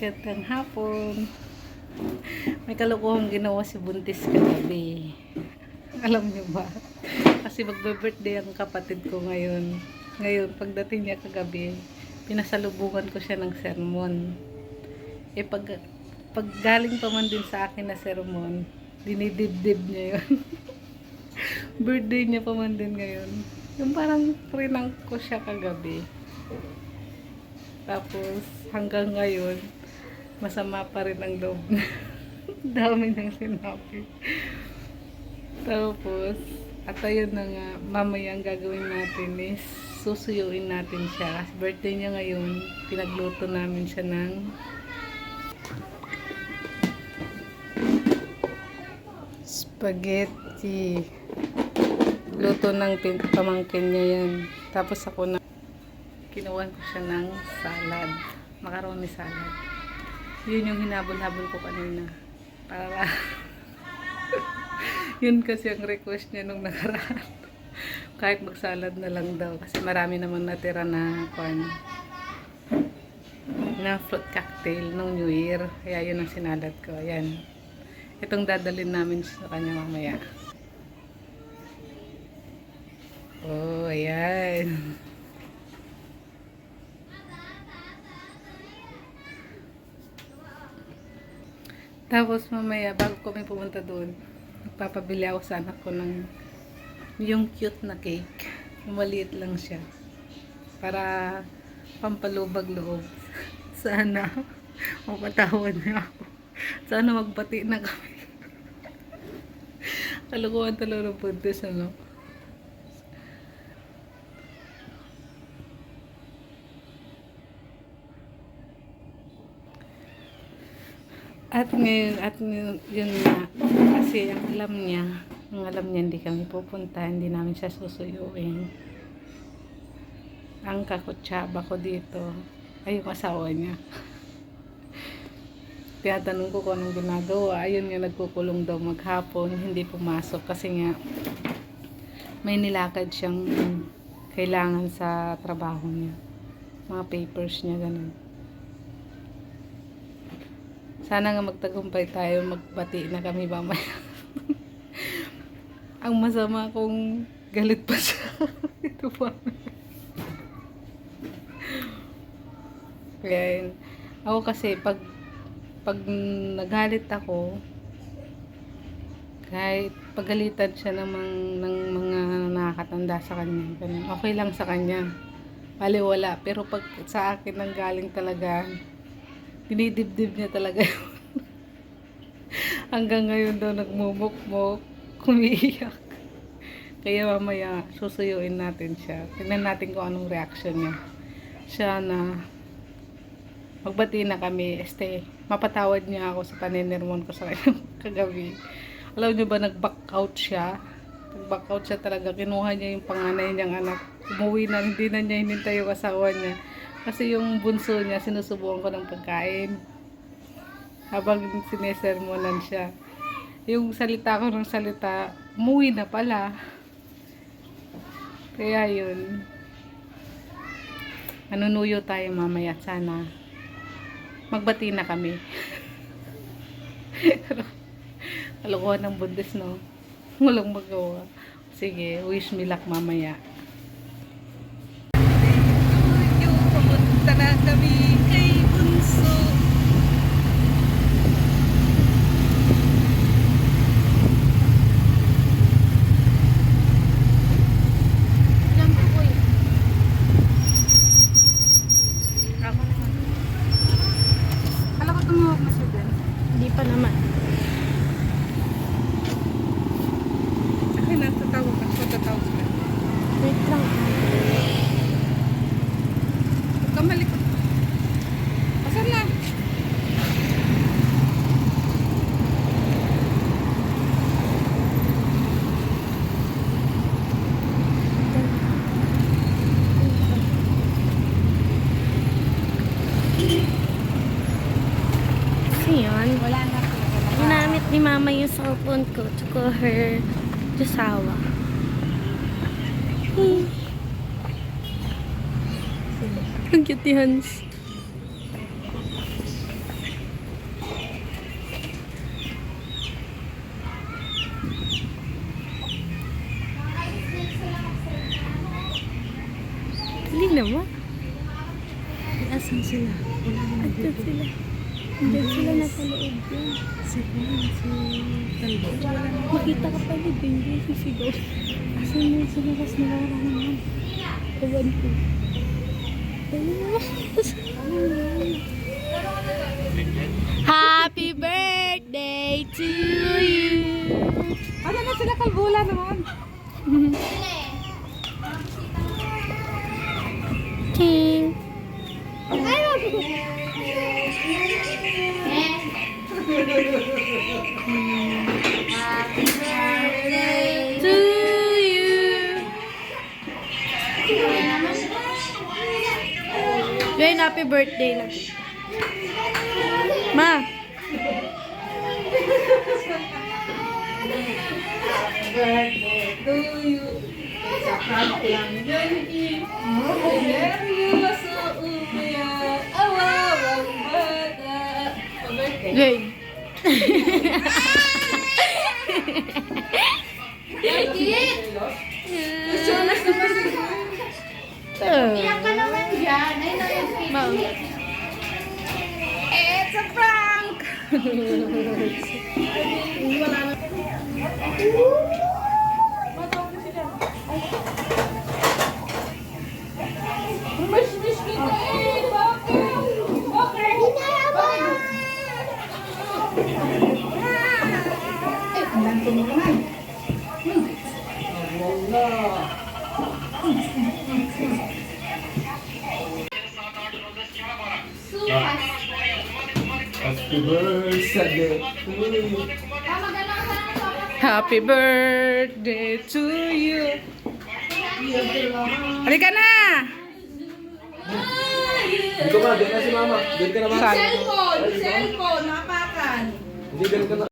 Gandang hapon. May kalokohang ginawa si Buntis kagabi. Alam niyo ba? Kasi magbe-birthday ang kapatid ko ngayon. Ngayon, pagdating niya kagabi, pinasalubungan ko siya ng sermon. Eh, pag, pag galing pa man din sa akin na sermon, dinidibdib niya yun. Birthday niya pa man din ngayon. Yung parang prinang ko siya kagabi. Tapos, hanggang ngayon, masama pa rin ang loob. Dami niyang sinabi. Tapos, at ayun na nga, mamaya ang gagawin natin is susuyuin natin siya. Kasi birthday niya ngayon, pinagluto namin siya ng spaghetti. Luto ng pamangkin niya yan. Tapos ako na kinuwan ko siya ng salad. Macaroni salad. Yun yung hinabol-habol ko kanina. Para yun kasi ang request niya nung nakaraan. Kahit magsalad na lang daw. Kasi marami naman natira na kwan na fruit cocktail nung New Year. Kaya yun ang sinalad ko. Ayan. Itong dadalhin namin sa kanya mamaya. Oh, ayan. Tapos mamaya, bago kami pumunta doon, magpapabili ako sa anak ko ng yung cute na cake. Maliit lang siya. Para pampalubag loob. Sana mapatawad niya ako. Sana magbati na kami. Kalukuhan talaga ng puntis, ano? At ngayon, at yun na, kasi ang alam niya, ang alam niya hindi kami pupunta, hindi namin siya susuyuin. Ang kakutsaba ko dito, ay yung asawa niya. Tinatanong ko kung anong ginagawa, ayun nga nagkukulong daw maghapon, hindi pumasok kasi nga may nilakad siyang kailangan sa trabaho niya. Mga papers niya, ganun. Sana nga magtagumpay tayo, magbati na kami mamaya. Ang masama kung galit pa siya. Ito pa. Kaya yun. Ako kasi pag pag nagalit ako kahit pagalitan siya ng, mga- ng mga nakakatanda sa kanya, okay lang sa kanya. Baliwala. Pero pag sa akin nang galing talaga, dinidibdib niya talaga yun. Hanggang ngayon daw nagmumukmok, kumiiyak. Kaya mamaya susuyuin natin siya. Tingnan natin kung anong reaction niya. Siya na magbati na kami. Este, mapatawad niya ako sa paninirmon ko sa kanya kagabi. Alam niyo ba, nag-back out siya. Nag-back out siya talaga. Kinuha niya yung panganay niyang anak. Umuwi na, hindi na niya hinintay yung asawa niya. Kasi yung bunso niya, sinusubukan ko ng pagkain. Habang sinesermonan siya. Yung salita ko ng salita, umuwi na pala. Kaya yun. Manunuyo tayo mamaya sana. Magbati na kami. Kalokohan ng bundes, no? Walang magawa. Sige, wish me luck mamaya. Pupunta ni mama yung cellphone ko to call her jusawa. Hmm. Ang cute ni Hans. Hindi naman. Asan sila? Wala naman. Asan sila? Andyan sila nasa loob yun. Si Juan, si Talbo. Makita ka pa ni Benji sisigaw. Asan yun sa labas na wala naman. Ewan ko. Happy birthday to you. Ano na sila kalbula naman? King. you. Happy birthday na. Ma. To you. Sa prank lang yun. Nervyoso umiyak. Awawang bata. Jane. It's a prank! Happy birthday to you. Happy birthday to you. Halika na! Ko ma, na si mama. Ka. Cellphone! Cellphone, napakan! Hindi, diyan ka na.